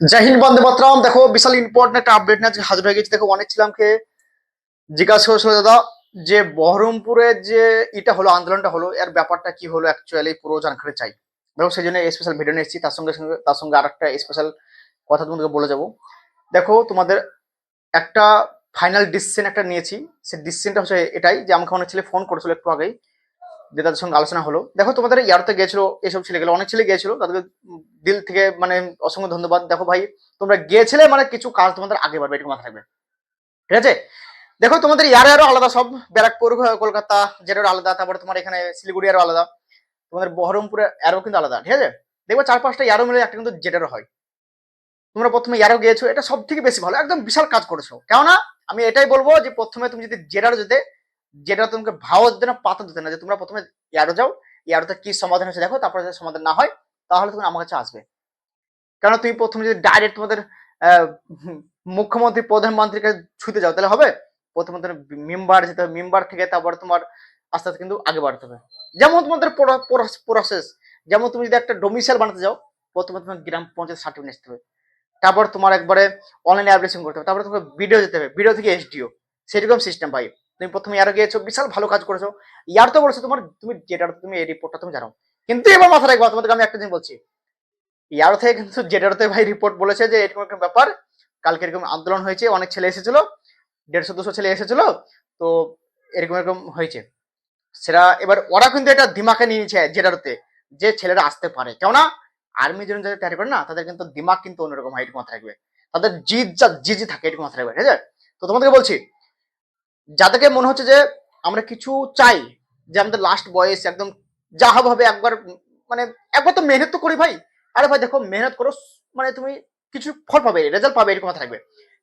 জয় হিন্দ, বন্দে মাতরম। দেখো, বিশাল ইম্পর্টেন্ট একটা আপডেট নিয়ে হাজির হয়ে গেছি। দেখো অনেক ছিলামকে জিজ্ঞাসা করেছিল, দাদা, যে বহরমপুরে যে এটা হলো, আন্দোলনটা হলো, এর ব্যাপারটা কি হলো অ্যাকচুয়ালি পুরো জানকারি চাই। দেখো, সেই জন্য স্পেশাল ভিডিও নিয়ে এসেছি। তার সঙ্গে সঙ্গে, তার সঙ্গে আর একটা স্পেশাল কথা তোমাদেরকে বলে যাব। দেখো, তোমাদের একটা ফাইনাল ডিসিশন একটা নিয়েছি। সেই ডিসিশনটা হচ্ছে এটাই যে আমাকে অনেক ছেলে ফোন করেছিল একটু আগেই। যে তাদের সঙ্গে আলোচনা হলো। দেখো, তোমাদের ইয়ারতে গিয়েছিল এইসব ছেলেগুলো অনেক ছেলে গিয়েছিল তাদেরকে দিল থেকে মানে অসংখ্য ধন্যবাদ। দেখো ভাই, তোমরা গিয়েছিলে মানে কিছু কাজ তোমাদের আগে বাড়বে, এটুকু মাথায় থাকবে ঠিক আছে? দেখো, তোমাদের ইয়ারে আরও আলাদা সব, ব্যারাকপুর, কলকাতা যেটারও আলাদা, তারপরে তোমার এখানে শিলিগুড়ি আরও আলাদা। তোমাদের বহরমপুরে আরও কিন্তু আলাদা, ঠিক আছে? দেখব চার পাঁচটা ইয়ারো মিলে একটা কিন্তু জেটারও হয়। তোমরা প্রথমে ইয়ারো গিয়েছো, এটা সব থেকে বেশি ভালো, একদম বিশাল কাজ করেছ। কেননা, আমি এটাই বলব যে প্রথমে তুমি যদি জেটারও যেতে যেটা তোমাকে ভাও দিতে না পাতা দিতে না, যে তোমরা প্রথমে ইয়ারো যাও ইয়ারোতে কি সমাধান হচ্ছে দেখো, তারপরে যদি সমাধান না হয়, তাহলে তুমি আমার কাছে আসবে। কেন তুমি প্রথমে যদি ডাইরেক্ট তোমাদের মুখ্যমন্ত্রী প্রধানমন্ত্রীকে ছুতে যাও, তাহলে হবে? প্রথমে তোমার মেম্বার যেতে হবে, মেম্বার থেকে তারপর তোমার আস্তে আস্তে কিন্তু আগে বাড়তে হবে। যেমন তোমাদের প্রসেস যেমন তুমি যদি একটা ডোমিসাইল বানাতে যাও, প্রথমে তোমার গ্রাম পঞ্চায়েত সার্টিফিকেট আসতে হবে। তারপর তোমার একবারে অনলাইনে অ্যাপ্লিকেশন করতে হবে, তারপরে তোমাকে ভিডিও যেতে হবে ভিডিও থেকে এসডিও সেরকম সিস্টেম পাই তুমি প্রথমে ইয়ারও গিয়েছো, বিশাল ভালো কাজ করেছ। ইয়ার তো বলেছ তোমার, তুমি যেটা, তুমি এই রিপোর্টটা তুমি জানো। কিন্তু এবার মাথা রাখব, তোমাদেরকে আমি একটা জিনিস বলছি। ইয়ারো থেকে কিন্তু জেডারতে ভাই রিপোর্ট বলেছে যে এরকম একটা ব্যাপার। কালকে এরকম আন্দোলন হয়েছে, অনেক ছেলে এসেছিল, দেড়শো, দুশো ছেলে এসেছিল, তো এরকম এরকম হয়েছে। সেটা এবার ওরা কিন্তু এটা দিমাকে নিয়ে নিয়েছে জেডারতে, যে ছেলেরা আসতে পারে। কেননা আর্মি জন্য যাদের তৈরি করে না, তাদের কিন্তু দিমাগ কিন্তু অন্যরকম এটুকু মাথায় রাখবে। তাদের জিদ যা জিজি থাকে, এরকম মাথায় রাখবে, ঠিক আছে? তো তোমাদেরকে বলছি যাদেরকে মনে হচ্ছে যে আমরা কিছু চাই, যে আমাদের লাস্ট বয়স, একদম যা হবে একবার মানে একবার তো মেহনত তো করি ভাই। আরে ভাই, দেখো, মেহনত করো মানে তুমি কিছু ফল পাবে রেজাল্ট পাবে, এরকম থাকবে।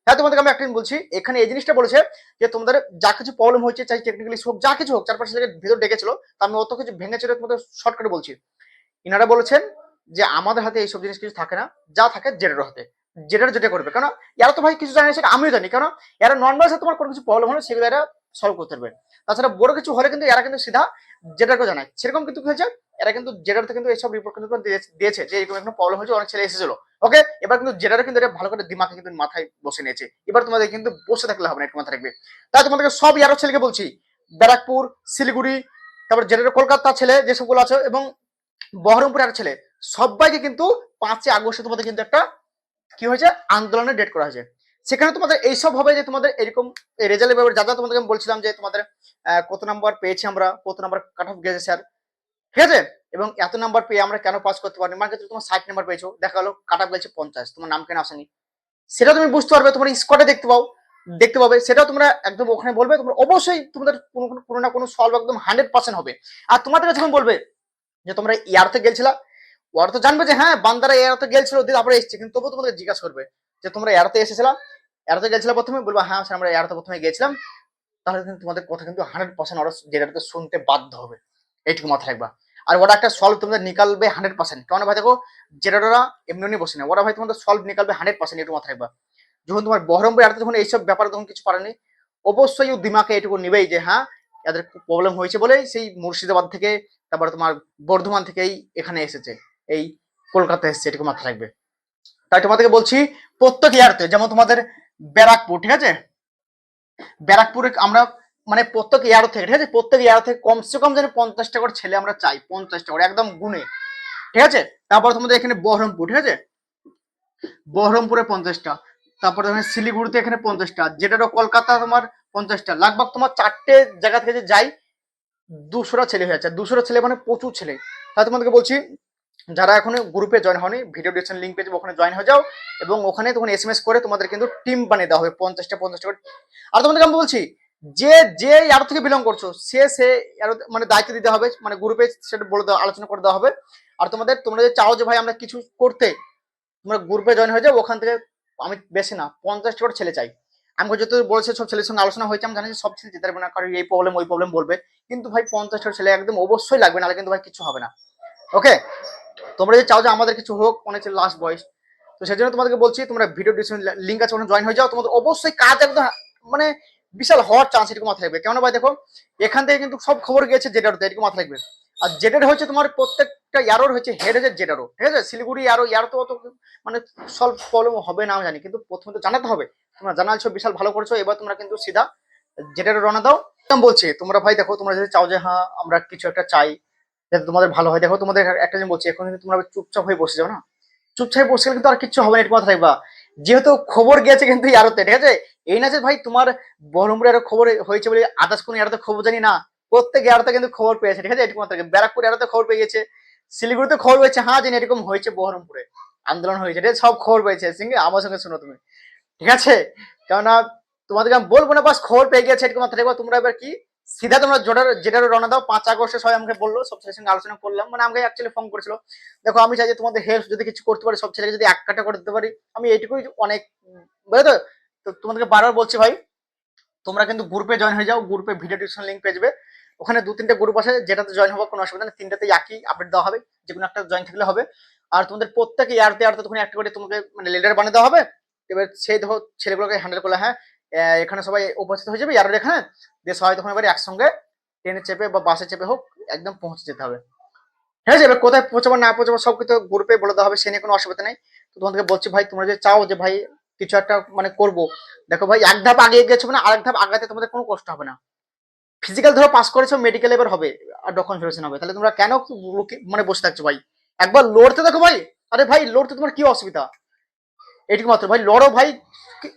হ্যাঁ তোমাদেরকে আমি একটা বলছি, এখানে এই জিনিসটা বলেছে যে তোমাদের যা কিছু প্রবলেম হয়েছে, চাই টেকনিক্যালি হোক যা কিছু হোক চার পাঁচটা জায়গায় ভিতর ডেকেছিল, তা আমি অত কিছু ভেঙে ছেড়ে তোমাদের শর্টকাটে বলছি। ইনারা বলেছেন যে আমাদের হাতে এইসব জিনিস কিছু থাকে না, যা থাকে জেডের হাতে। জেডের যেটা করবে। কেন? এরা তো ভাই কিছু জানে সেটা আমিও জানি। কেন? এরা নর্মাল তোমার কোনো কিছু প্রবলেম হলে সেগুলো এরা সলভ করতে পারবে। তাছাড়া বড় কিছু হলে কিন্তু এরা কিন্তু সিধা জেডারকে জানায়। সেরকম কিন্তু হয়েছে, এরা কিন্তু জেডারতে কিন্তু এইসব রিপোর্ট কিন্তু দিয়েছে- যে এরকম একটা প্রবলেম হয়েছে, অনেক ছেলে এসেছিল। ওকে এবার কিন্তু জেডারে কিন্তু এটা ভালো করে দিমাগে কিন্তু মাথায় বসে নিয়েছে। এবার তোমাদের কিন্তু বসে থাকলে হবে না, একটু মাথায় রাখবে। তাই তোমাদেরকে সব ইয়ারো ছেলেকে বলছি, ব্যারাকপুর, শিলিগুড়ি, তারপর জেডারে কলকাতা ছেলে যে সবগুলো আছে এবং বহরমপুর আর ছেলে, সবাইকে কিন্তু পাঁচই আগস্টে তোমাদের কিন্তু একটা কি হয়েছে? আন্দোলনের ডেট করা হয়েছে। সেখানে তোমাদের এইসব হবে যে তোমাদের এরকম রেজাল্টের ব্যাপারে যা যা তোমাদেরকে আমি বলছিলাম যে তোমাদের কত নাম্বার পেয়েছি আমরা, কত নাম্বার কাট অফ গেছে স্যার ঠিক আছে? এবং এত নাম্বার পেয়ে আমরা কেন পাস করতে পারিনি? মানে তোমার ষাট নাম্বার পেয়েছ, দেখা গেলো কাট অফ গেছে পঞ্চাশ, তোমার নাম কেন আসেনি? সেটা তুমি বুঝতে পারবে, তোমার স্কোয়াডে দেখতে পাও, দেখতে পাবে। সেটাও তোমরা একদম ওখানে বলবে, তোমরা অবশ্যই তোমাদের কোনো, কোনো- না কোনো সলভ একদম হান্ড্রেড পার্সেন্ট হবে। আর তোমাদের যখন বলবে যে তোমরা ইয়ারতে গেছিলা ওরা তো জানবে যে হ্যাঁ বান্দারা এরাতে গেছিল দিয়ে তারপরে এসছে। কিন্তু তবুও তোমাদের জিজ্ঞাসা করবে যে, তোমরা এরাতে এসেছিলা এরাতে গেছিলা প্রথমে? বলব হ্যাঁ স্যার, আমরা এরাতে প্রথমে গেছিলাম। তাহলে কিন্তু তোমাদের কথা কিন্তু হান্ড্রেড পার্সেন্ট ওরা যেটাতে শুনতে বাধ্য হবে। এইটুকু মাথায় রাখবা। আর ওরা একটা সলভ তোমাদের নিকালবে হান্ড্রেড পার্সেন্ট কারণ ভাই দেখো, যেটা ওরা এমনি এমনি বসে না ওরা ভাই তোমাদের সলভ নিকালবে হান্ড্রেড পার্সেন্ট একটু মাথায় রাখবা। যখন তোমার বহরমপুর এরাতে যখন এইসব ব্যাপারে তখন কিছু পারেনি, অবশ্যই দিমাকে এটুকু নিবেই যে হ্যাঁ এদের প্রবলেম হয়েছে বলেই সেই মুর্শিদাবাদ থেকে, তারপরে তোমার বর্ধমান থেকেই এখানে এসেছে। এই কলকাতা এসেছে, এটুকু মাথায় রাখবে। তাই তোমাদেরকে বলছি, প্রত্যেক ইয়ারতে, যেমন তোমাদের ব্যারাকপুর, ঠিক আছে? ব্যারাকপুরে, আমরা মানে প্রত্যেক ইয়ার থেকে, ঠিক আছে? প্রত্যেক ইয়ার থেকে কমসে কম যেন পঞ্চাশটা করে ছেলে আমরা চাই, পঞ্চাশটা করে, একদম গুণে। ঠিক আছে? তারপর তোমাদের এখানে বহরমপুর, ঠিক আছে? বহরমপুরে পঞ্চাশটা, তারপর এখানে শিলিগুড়িতে এখানে পঞ্চাশটা, যেটা কলকাতা তোমার পঞ্চাশটা, লাগভাগ তোমার চারটে জায়গা থেকে যে যাই, দুশোটা ছেলে হয়ে যাচ্ছে, দুশোটা ছেলে মানে প্রচুর ছেলে। তাই তোমাদেরকে বলছি যারা এখনও গ্রুপে জয়েন হয়নি ভিডিও ডিসক্রিপশন লিঙ্ক পেয়েছে ওখানে জয়েন হয়ে যাও এবং ওখানে তখন এস এম এস করে তোমাদের কিন্তু টিম বানিয়ে দেওয়া হবে, পঞ্চাশটা পঞ্চাশটা করে। আর তোমাদেরকে আমি বলছি, যে যে ইয়ার থেকে বিলং করছ, সে সে এর মানে দায়িত্ব দিতে হবে মানে গ্রুপে সেটা বলে দেওয়া, আলোচনা করে দেওয়া হবে। আর তোমাদের, তোমরা যে চাও যে ভাই আমরা কিছু করতে, তোমরা গ্রুপে জয়েন হয়ে যাও, ওখান থেকে আমি বেশি না, পঞ্চাশটা করে ছেলে চাই। আমি যত বলেছে সব ছেলের সঙ্গে আলোচনা হয়েছে, আমি জানি যে সব ছেলে যেতে পারবে না কারণ এই প্রবলেম ওই প্রবলেম বলবে। কিন্তু ভাই পঞ্চাশটা ছেলে একদম অবশ্যই লাগবে, নাহলে কিন্তু ভাই কিছু হবে না। ওকে তোমরা যে চাও যে আমাদের কিছু হোক, অনেক লাস্ট বয়স তো সেই জন্য তোমাদেরকে বলছি, তোমরা ভিডিও ডিসক্রিপশন লিঙ্ক আছে, ওখানে জয়েন হয়ে যাও। তোমাদের অবশ্যই কাজ একদম মানে বিশাল হওয়ার চান্স এটুকু মাথায় রাখবে। কেন ভাই দেখো, এখান থেকে কিন্তু সব খবর গিয়েছে যেটা এটুকু মাথায় রাখবে। আর জেডের হচ্ছে তোমার প্রত্যেকটা ইয়ারোর হচ্ছে হেড হচ্ছে জেডারও ঠিক আছে? শিলিগুড়ি ইয়ারো, ইয়ার তো অত মানে সলভ প্রবলেম হবে না জানি। কিন্তু প্রথমে তো জানাতে হবে। তোমরা জানালছো বিশাল ভালো করেছ, এবার তোমরা কিন্তু সিধা জেডারও রওনা দাও। বলছি, তোমরা ভাই দেখো, তোমরা যদি চাও যে হ্যাঁ আমরা কিছু একটা চাই। যাতে তোমাদের ভালো হয়। দেখো, তোমাদের একটা জিনিস বলছি, এখন কিন্তু তোমরা চুপচাপ হয়ে বসে যাও না? চুপচাপ বসে গেলে কিন্তু আর কিচ্ছু হবে না এটা মাথায় রাখবা যেহেতু খবর গেছে কিন্তু ইয়ারোতে ঠিক আছে? এই না যে ভাই তোমার বহরমপুরে আরও খবর হয়েছে বলে আদার্স কোনো ইয়ারোতে খবর জানি না। প্রত্যেক ইয়ারোতে কিন্তু খবর পেয়েছে, ঠিক আছে? এটুকু মাত্র। ব্যারাকপুর ইয়ারোতে খবর পেয়ে গেছে, শিলিগুড়িতে খবর পেয়েছে হ্যাঁ জানি, এরকম হয়েছে বহরমপুরে। আন্দোলন হয়েছে, ঠিক আছে? সব খবর পেয়েছে, সঙ্গে, আমার সঙ্গে শোনো তুমি, ঠিক আছে? কেননা তোমাদেরকে আমি বলব না, বাস খবর পেয়ে গেছে এরকম মাথায় তোমরা এবার কি সিধা, তোমরা জোটার যেটারও রওনা দাও। পাঁচ আগস্টে সবাই আমাকে বলল, সব ছেলের সঙ্গে আলোচনা করলাম। মানে আমাকে অ্যাকচুয়ালি ফোন করেছিল, দেখো, আমি চাই যে তোমাদের হেল্প যদি কিছু করতে পারি, সব ছেলেকে যদি এক কাটা করে দিতে পারি। আমি এইটুকুই অনেক বুঝলে তো তোমাদেরকে বারবার বলছি ভাই, তোমরা কিন্তু গ্রুপে জয়েন হয়ে যাও। গ্রুপে ভিডিও ডিসক্রিপশন লিঙ্ক পেয়ে যাবে। ওখানে দু, তিনটে গ্রুপ আছে, যেটাতে জয়েন হওয়ার কোনো অসুবিধা নেই। তিনটাতে একই আপডেট দেওয়া হবে। যে কোনো একটা জয়েন থাকলে হবে। আর তোমাদের প্রত্যেকে ইয়ারতে ইয়ারতে তখন একটা করে তোমাকে মানে লিডার বানিয়ে দেওয়া হবে। এবার সেই দেখো, ছেলেগুলোকে হ্যান্ডেল করলে হ্যাঁ এখানে সবাই উপস্থিত হয়ে যাবে। ইয়ারের এখানে দিয়ে সবাই তখন এবার একসঙ্গে ট্রেনে চেপে বা বাসে চেপে হোক, একদম পৌঁছে যেতে হবে। ঠিক আছে, এবার কোথায় পৌঁছাবো, না পৌঁছাবো, সব কিছু গ্রুপে বলে দেওয়া হবে, সে নিয়ে কোনো অসুবিধা নেই। তো তোমাদেরকে বলছি ভাই, তোমরা যে চাও যে ভাই কিছু একটা মানে করব, দেখো ভাই, এক ধাপ আগে গেছো মানে আরেক ধাপ আগাতে তোমাদের কোনো কষ্ট হবে না। ফিজিক্যাল ধরো পাস করেছ মেডিকেল এবার হবে, আর ডকুমেন্ট ভেরিফিকেশন হবে। তাহলে তোমরা কেন মানে বসে থাকছো ভাই? একবার লড়তে দেখো ভাই, আরে ভাই, লড়তে তোমার কি অসুবিধা? এটুকু মাত্র ভাই, লড়ো ভাই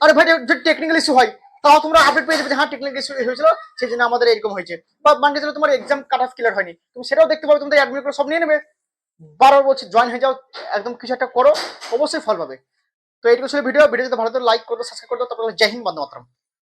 আরে ভাই যদি টেকনিক্যাল ইস্যু হয়, তাও তোমরা আপডেট পেয়ে যাবে হ্যাঁ টেকনিক্যাল ইস্যু হয়েছিল, সেই জন্য আমাদের এরকম হয়েছে। বা মানে গেছিল তোমার এক্সাম কাট অফ ক্লিয়ার হয়নি। তুমি সেটাও দেখতে পাবে, তোমাদের অ্যাডমিট করে সব নিয়ে নেবে। বারবার বলছি জয়েন হয়ে যাও, একদম কিছু একটা করো, অবশ্যই ফল পাবে। তো এইটুকু ছিল ভিডিও ভিডিও যদি ভালো লাইক করো সাবস্ক্রাইব করো, তারপরে জয় হিন্দ বন্ধু মাতরম।